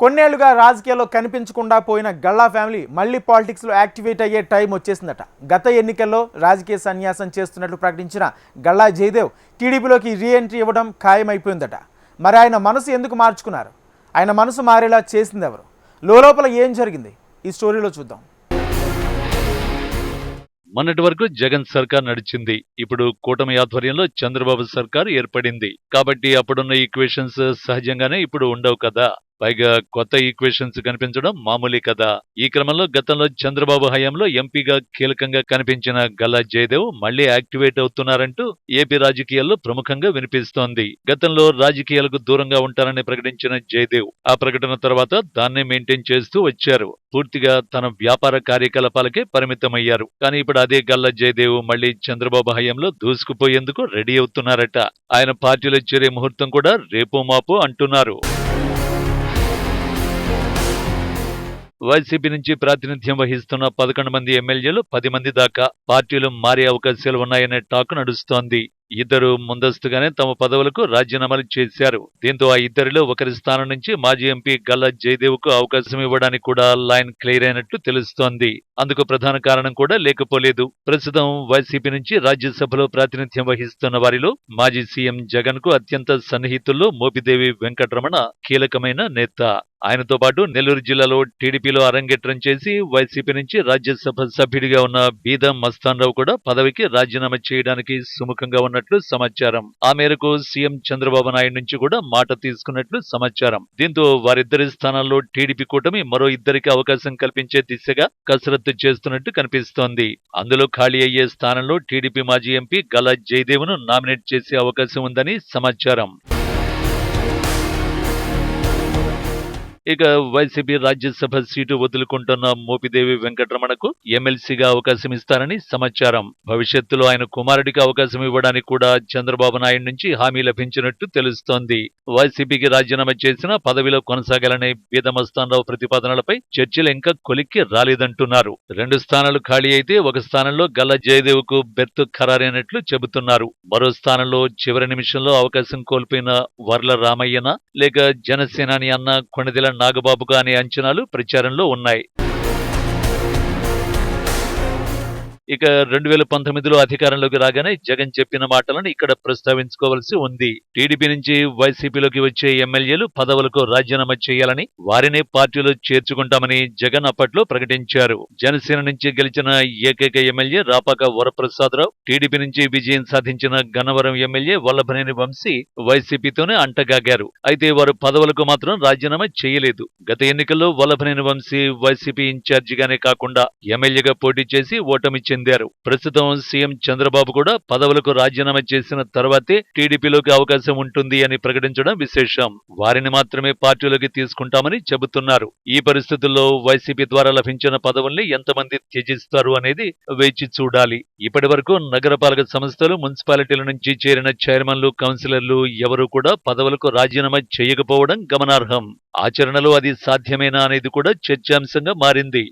కొన్నేళ్ళుగా రాజకీయాల్లో కనిపించకుండా పోయిన గల్లా ఫ్యామిలీ మళ్ళీ పాలిటిక్స్లో యాక్టివేట్ అయ్యే టైం వచ్చేసిందట. గత ఎన్నికల్లో రాజకీయ సన్యాసం చేస్తున్నట్లు ప్రకటించిన గల్లా జయదేవ్ టీడీపీలోకి రీఎంట్రీ ఇవ్వడం ఖాయమైపోయిందట. మరి ఆయన మనసు ఎందుకు మార్చుకున్నారు? ఆయన మనసు మారేలా చేసింది ఎవరు? లోపల ఏం జరిగింది? ఈ స్టోరీలో చూద్దాం. మొన్నటి వరకు జగన్ సర్కార్ నడిచింది. ఇప్పుడు కూటమి ఆధ్వర్యంలో చంద్రబాబు సర్కార్ ఏర్పడింది. కాబట్టి అప్పుడున్న ఈక్వేషన్స్ సహజంగానే ఇప్పుడు ఉండవు కదా. పైగా కొత్త ఈక్వేషన్స్ కనిపించడం మామూలే కదా. ఈ క్రమంలో గతంలో చంద్రబాబు హయాంలో ఎంపీగా కీలకంగా కనిపించిన గల్లా జయదేవ్ మళ్ళీ యాక్టివేట్ అవుతున్నారంటూ ఏపీ రాజకీయాల్లో ప్రముఖంగా వినిపిస్తోంది. గతంలో రాజకీయాలకు దూరంగా ఉంటారని ప్రకటించిన జయదేవ్ ఆ ప్రకటన తర్వాత దాన్నే మెయింటైన్ చేస్తూ వచ్చారు. పూర్తిగా తన వ్యాపార కార్యకలాపాలకే పరిమితమయ్యారు. కానీ ఇప్పుడు అదే గల్లా జయదేవ్ మళ్ళీ చంద్రబాబు హయాంలో దూసుకుపోయేందుకు రెడీ అవుతున్నారట. ఆయన పార్టీలో చేరే ముహూర్తం కూడా రేపు మాపు అంటున్నారు. వైసీపీ నుంచి ప్రాతినిధ్యం వహిస్తున్న పదకొండు మంది ఎమ్మెల్యేలు పది మంది దాకా పార్టీలు మారే అవకాశాలు ఉన్నాయనే టాక్ నడుస్తోంది. ఇద్దరు ముందస్తుగానే తమ పదవులకు రాజీనామాలు చేశారు. దీంతో ఆ ఇద్దరిలో ఒకరి స్థానం నుంచి మాజీ ఎంపీ గల్లా జయదేవ్కు అవకాశం ఇవ్వడానికి కూడా లైన్ క్లియర్ అయినట్లు తెలుస్తోంది. అందుకు ప్రధాన కారణం కూడా లేకపోలేదు. ప్రస్తుతం వైసీపీ నుంచి రాజ్యసభలో ప్రాతినిధ్యం వహిస్తున్న వారిలో మాజీ సీఎం జగన్కు అత్యంత సన్నిహితుల్లో మోపిదేవి వెంకటరమణ కీలకమైన నేత. ఆయనతో పాటు నెల్లూరు జిల్లాలో టీడీపీలో అరంగేట్రం చేసి వైసీపీ నుంచి రాజ్యసభ సభ్యుడిగా ఉన్న బీదం మస్తాన్ రావు కూడా పదవికి రాజీనామా చేయడానికి సుముఖంగా ఉన్న తీసుకున్నట్లు సమాచారం. ఆ మేరకు సీఎం చంద్రబాబు నాయుడు నుంచి కూడా మాట తీసుకున్నట్లు సమాచారం. దీంతో వారిద్దరి స్థానాల్లో టీడీపీ కూటమి మరో ఇద్దరికి అవకాశం కల్పించే దిశగా కసరత్తు చేస్తున్నట్టు కనిపిస్తోంది. అందులో ఖాళీ అయ్యే స్థానంలో టీడీపీ మాజీ ఎంపీ గలా జయదేవ్ను నామినేట్ చేసే అవకాశం ఉందని సమాచారం. ఇక వైసీపీ రాజ్యసభ సీటు వదులుకుంటున్న మోపిదేవి వెంకటరమణకు ఎమ్మెల్సీగా అవకాశం ఇస్తారని సమాచారం. భవిష్యత్తులో ఆయన కుమారుడికి అవకాశం ఇవ్వడానికి కూడా చంద్రబాబు నాయుడు నుంచి హామీ లభించినట్టు తెలుస్తోంది. వైసీపీకి రాజీనామా చేసిన పదవిలో కొనసాగాలనే బీదమస్తానరావు ప్రతిపాదనలపై చర్చలు ఇంకా కొలిక్కి రాలేదంటున్నారు. రెండు స్థానాలు ఖాళీ అయితే ఒక స్థానంలో గల్ల జయదేవ్కు బెర్త్ ఖరారైనట్లు చెబుతున్నారు. మరో స్థానంలో చివరి నిమిషంలో అవకాశం కోల్పోయిన వర్ల రామయ్యన లేక జనసేనాని అన్న కొణిదెల నాగబాబుగా అనే అంచనాలు ప్రచారంలో ఉన్నాయి. ఇక రెండు వేల పంతొమ్మిదిలో అధికారంలోకి రాగానే జగన్ చెప్పిన మాటలను ఇక్కడ ప్రస్తావించుకోవాల్సి ఉంది. టీడీపీ నుంచి వైసీపీలోకి వచ్చే ఎమ్మెల్యేలు పదవులకు రాజీనామా చేయాలని వారినే పార్టీలో చేర్చుకుంటామని జగన్ అప్పట్లో ప్రకటించారు. జనసేన నుంచి గెలిచిన ఏకైక ఎమ్మెల్యే రాపాక వరప్రసాదరావు టీడీపీ నుంచి విజయం సాధించిన గన్నవరం ఎమ్మెల్యే వల్లభనేని వంశీ వైసీపీతోనే అంటగాగారు. అయితే వారు పదవులకు మాత్రం రాజీనామా చేయలేదు. గత ఎన్నికల్లో వల్లభనేని వంశీ వైసీపీ ఇన్ఛార్జిగానే కాకుండా ఎమ్మెల్యేగా పోటీ చేసి ఓటమిచ్చింది చెందారు ప్రస్తుతం సీఎం చంద్రబాబు కూడా పదవులకు రాజీనామా చేసిన తర్వాతే టీడీపీలోకి అవకాశం ఉంటుంది అని ప్రకటించడం విశేషం. వారిని మాత్రమే పార్టీలోకి తీసుకుంటామని చెబుతున్నారు. ఈ పరిస్థితుల్లో వైసీపీ ద్వారా లభించిన పదవుల్ని ఎంతమంది త్యజిస్తారు అనేది వేచి చూడాలి. ఇప్పటి వరకు నగరపాలక సంస్థలు మున్సిపాలిటీల నుంచి చేరిన చైర్మన్లు కౌన్సిలర్లు ఎవరూ కూడా పదవులకు రాజీనామా చేయకపోవడం గమనార్హం. ఆచరణలో అది సాధ్యమేనా అనేది కూడా చర్చాంశంగా మారింది.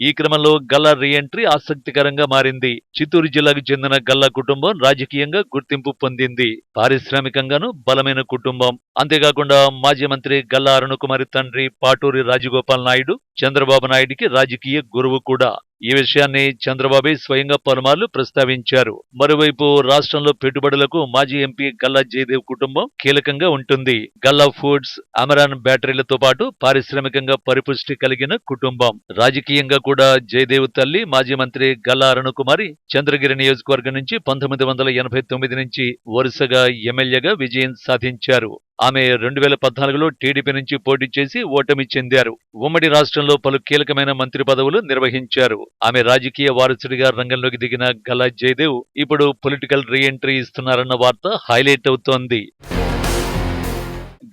ఈ క్రమంలో గల్లా రీఎంట్రీ ఆసక్తికరంగా మారింది. చిత్తూరు జిల్లాకు చెందిన గల్లా కుటుంబం రాజకీయంగా గుర్తింపు పొందింది. పారిశ్రామికంగాను బలమైన కుటుంబం. అంతేకాకుండా మాజీ మంత్రి గల్లా అరుణకుమారి తండ్రి పాటూరి రాజగోపాల్ నాయుడు చంద్రబాబు నాయుడికి రాజకీయ గురువు కూడా. ఈ విషయాన్ని చంద్రబాబు స్వయంగా పలుమార్లు ప్రస్తావించారు. మరోవైపు రాష్ట్రంలో పెట్టుబడులకు మాజీ ఎంపీ గల్లా జయదేవ్ కుటుంబం కీలకంగా ఉంటుంది. గల్లా ఫుడ్స్ అమరాన్ బ్యాటరీలతో పాటు పారిశ్రామికంగా పరిపుష్టి కలిగిన కుటుంబం. రాజకీయంగా కూడా జయదేవ్ తల్లి మాజీ మంత్రి గల్లా అరుణకుమారి చంద్రగిరి నియోజకవర్గం నుంచి పంతొమ్మిది వందల ఎనభై తొమ్మిది నుంచి వరుసగా ఎమ్మెల్యేగా విజయం సాధించారు. ఆమె రెండు వేల పద్నాలుగులో టీడీపీ నుంచి పోటీ చేసి ఓటమి చెందారు. ఉమ్మడి రాష్ట్రంలో పలు కీలకమైన మంత్రి పదవులు నిర్వహించారు. ఆమె రాజకీయ వారసుడిగా రంగంలోకి దిగిన గలా జయదేవ్ ఇప్పుడు పొలిటికల్ రీఎంట్రీ ఇస్తున్నారన్న వార్త హైలైట్ అవుతోంది.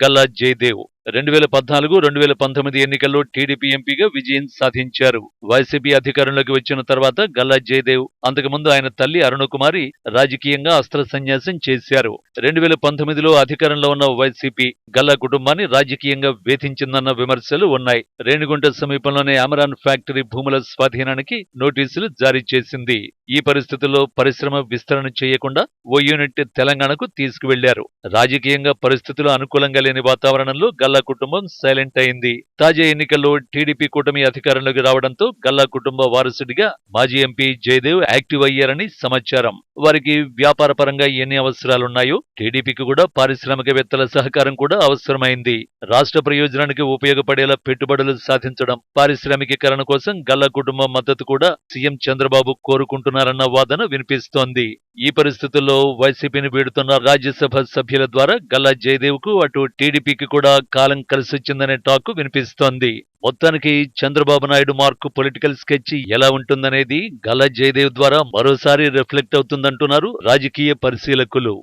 గల్లా జయదేవ్ రెండు వేల పద్నాలుగు రెండు వేల పంతొమ్మిది ఎన్నికల్లో టీడీపీ ఎంపీగా విజయం సాధించారు. వైసీపీ అధికారంలోకి వచ్చిన తర్వాత గల్లా జయదేవ్ అంతకుముందు ఆయన తల్లి అరుణకుమారి రాజకీయంగా అస్త్ర సన్యాసం చేశారు. రెండు వేల పంతొమ్మిదిలో అధికారంలో ఉన్న వైసీపీ గల్లా కుటుంబాన్ని రాజకీయంగా వేధించిందన్న విమర్శలు ఉన్నాయి. రేణిగుంట సమీపంలోనే అమరాన్ ఫ్యాక్టరీ భూముల స్వాధీనానికి నోటీసులు జారీ చేసింది. ఈ పరిస్థితుల్లో పరిశ్రమ విస్తరణ చేయకుండా ఓ యూనిట్ తెలంగాణకు తీసుకువెళ్ళారు. రాజకీయంగా పరిస్థితులు అనుకూలంగా లేని వాతావరణంలో గల్లా కుటుంబం సైలెంట్ అయింది. తాజా ఎన్నికల్లో టీడీపీ కూటమి అధికారంలోకి రావడంతో గల్లా కుటుంబ వారసుడిగా మాజీ ఎంపీ జయదేవ్ యాక్టివ్ అయ్యారని సమాచారం. వారికి వ్యాపార పరంగా ఎన్ని అవసరాలున్నాయో టీడీపీకి కూడా పారిశ్రామికవేత్తల సహకారం కూడా అవసరమైంది. రాష్ట్ర ప్రయోజనానికి ఉపయోగపడేలా పెట్టుబడులు సాధించడం పారిశ్రామికీకరణ కోసం గల్లా కుటుంబం మద్దతు కూడా సీఎం చంద్రబాబు కోరుకుంటున్నారన్న వాదన వినిపిస్తోంది. ఈ పరిస్థితుల్లో వైసీపీని వీడుతున్న రాజ్యసభ సభ్యుల ద్వారా గల్లా జయదేవ్కు అటు టీడీపీకి కూడా కాలం కలిసొచ్చిందనే టాక్ వినిపిస్తోంది. మొత్తానికి Chandrababu Naidu mark political sketch ఎలా ఉంటుందనేది గల జయదేవ్ ద్వారా మరోసారి రిఫ్లెక్ట్ అవుతుందంటున్నారు రాజకీయ పరిశీలకులు.